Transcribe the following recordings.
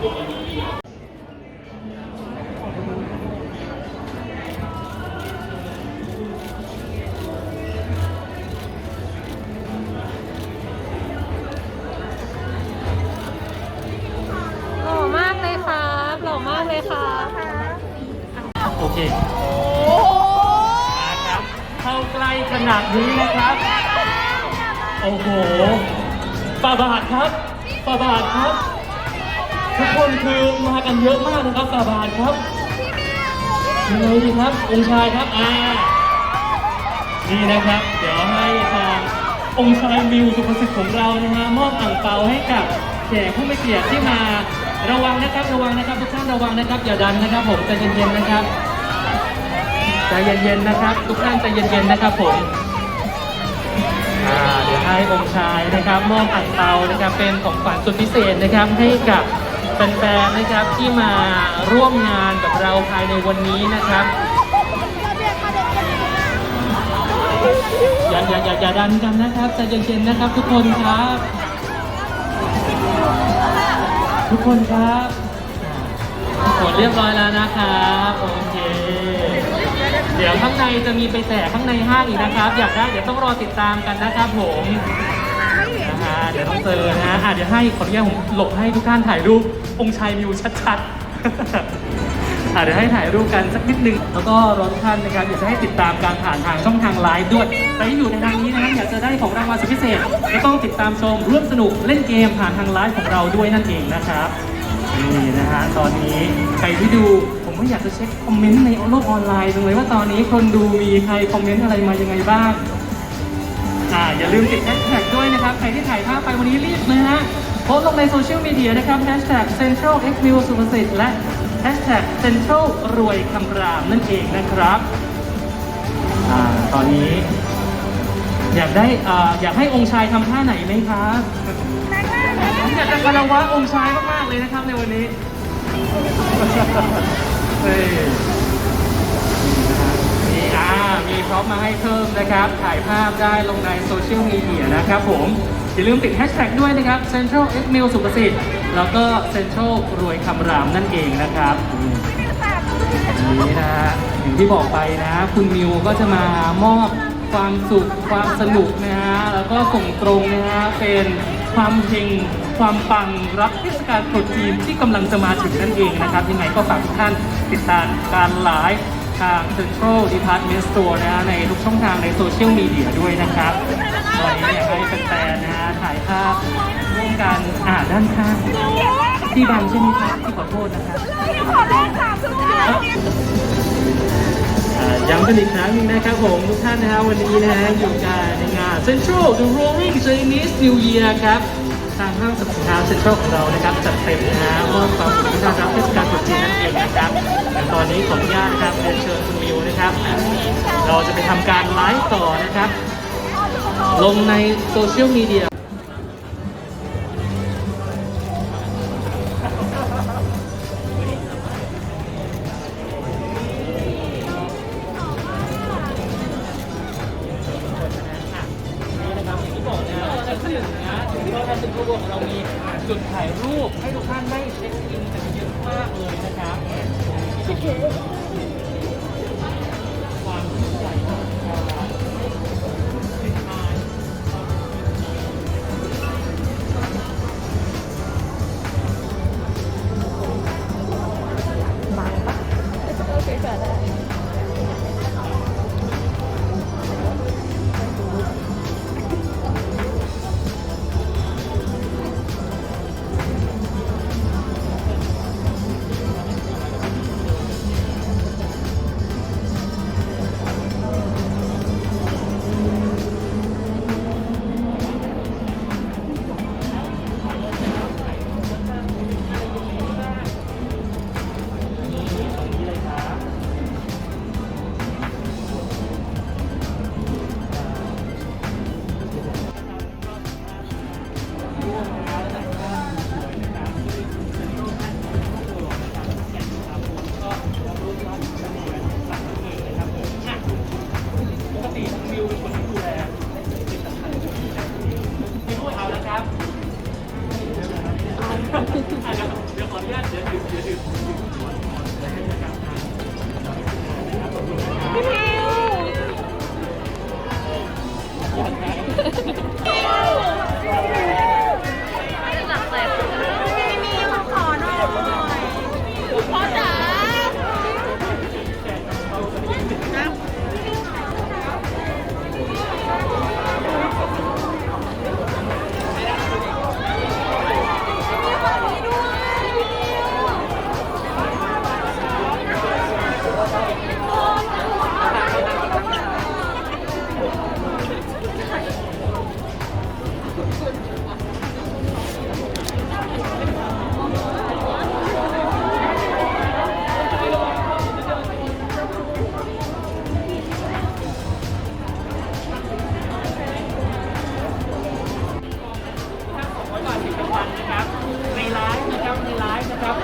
หล่อมากเลยครับหล่อมากเลยครับโอเคมาครับเข้าใกล้ขนาดนี้นะครับ โอ้โหปาบาทครับปาบาทครับ ทุกคนคือมากันเยอะมากนะครับปาบาทครับยังไงดีครับองค์ชายครับอ่านี่นะครับ เดี๋ยวให้ทางองค์ชายมิวสุภสิทธิ์ของเรานะฮะมอบอ่างเปาให้กับแขกผู้มีเกียรติที่มาระวังนะครับระวังนะครับทุกท่านระวังนะครับอย่าดันนะครับ ผมใจเย็นๆนะครับใจเย็นๆนะครับ ทุกท่านใจเย็นๆนะครับผมอ่าเดี๋ยวให้องค์ชายนะครับมอบอ่างเปานะครับเป็นของขวัญสุดพิเศษนะครับให้กับ แฟนๆนะครับที่มาร่วมงานกับเราภายในวันนี้นะครับอย่าอย่าอย่าอย่าดันกันนะครับใจเย็นๆนะครับ ทุกคนครับ ทุกคนครับกดเรียบร้อยแล้วนะครับโอเคเดี๋ยวข้างในจะมีไปแจกข้างในห้างอีกนะครับ อยากได้เดี๋ยวต้องรอติดตามกันนะครับผมนะฮะเดี๋ยวต้องเจอนะฮะอะเดี๋ยวให้ขออนุญาตผมหลบให้ทุกท่านถ่ายรูป องค์ชายมิวชัดๆอะเดี๋ยวให้ถ่ายรูปกันสักนิดนึง แล้วก็รอทุกท่านนะครับอยากจะให้ติดตามการผ่านทางช่องทางไลฟ์ด้วยใครที่อยู่ในทางนี้นะครับอยากจะได้ของรางวัลสุดพิเศษก็ต้องติดตามชมร่วมสนุกเล่นเกมผ่านทางไลฟ์ของเราด้วยนั่นเองนะครับนี่นะฮะตอนนี้ใครที่ดูผมก็อยากจะเช็คคอมเมนต์ในโลกออนไลน์จังเลยว่าตอนนี้คนดูมีใครคอมเมนต์อะไรมายังไงบ้างอ่าอย่าลืมติดแฮชแท็กด้วยนะครับ ใครที่ถ่ายภาพไปวันนี้รีบนะฮะ โพสต์ลงในโซเชียลมีเดียนะครับแฮชแท็ก Central X View สุภสิทธิ์และแฮชแท็ก Central รวยคำรามนั่นเองนะครับอาตอนนี้ อยากได้อ่าอยากให้องค์ชายทำท่าไหนไหมครับผมอยากจะคารวะองค์ชายมากๆเลยนะครับในวันนี้เฮ้ยมีอ่ามีพร็อพมาให้เพิ่มนะครับ ถ่ายภาพได้ลงในโซเชียลมีเดียนะครับผม อย่าลืมติดแฮชแท็กด้วยนะครับ Central X m i l สุประสิทธิ์แล้วก็ Central รวยคำรามนั่นเองนะครับนี่นะฮะอย่างที่บอกไปนะ คุณมิวก็จะมามอบความสุขความสนุกนะฮะแล้วก็ส่งตรงนะฮะเป็นความเฮงความปังรับเทศกาลตรุษจีนที่กำลังจะมาถึงนั่นเองนะครับยังไงก็ฝากทุกท่านติดตามการไลฟ์ ทาง Central Department Store นะฮะในทุกช่องทางในโซเชียลมีเดียด้วยนะครับวันนี้อยากให้แฟนๆนะฮะถ่ายภาพร่วมกันอ่าด้านข้างที่บังใช่ไหมครับที่ขอโทษนะครับขอเลขสามสุดท้ายย้ำกันอีกครั้งนึงนะครับผมทุกท่านนะฮะวันนี้นะฮะอยู่กันในงาน Central The Roaring Chinese New Year ครับทางห้างสรรพสินค้า Central ของเรานะครับจัดเต็มนะฮะมอบความสุขที่น่ารับเทศกาลตรุษ นะครับแต่ตอนนี้ขออนุญาตนะครับเรียนเชิญคุณมิวนะครับ เราจะไปทำการไลฟ์ต่อนะครับ ลงในโซเชียลมีเดียนะครับที่บอกนะชั้นหนึ่งนะถึงเราทำเป็นตัวรวมของเรามีจุดถ่ายรูปให้ทุกท่านได้เช็คอิน มากเลยนะครับ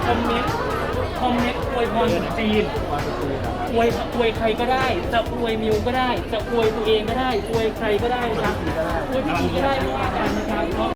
คอมเมนต์คอมเมนต์อวยพรตรุษจีนอวยอวยใครก็ได้ จะอวยมิวก็ได้ จะอวยตัวเองก็ได้อวยใครก็ได้นะครับอวยพี่พีก็ได้ไม่ว่ากันนะครับ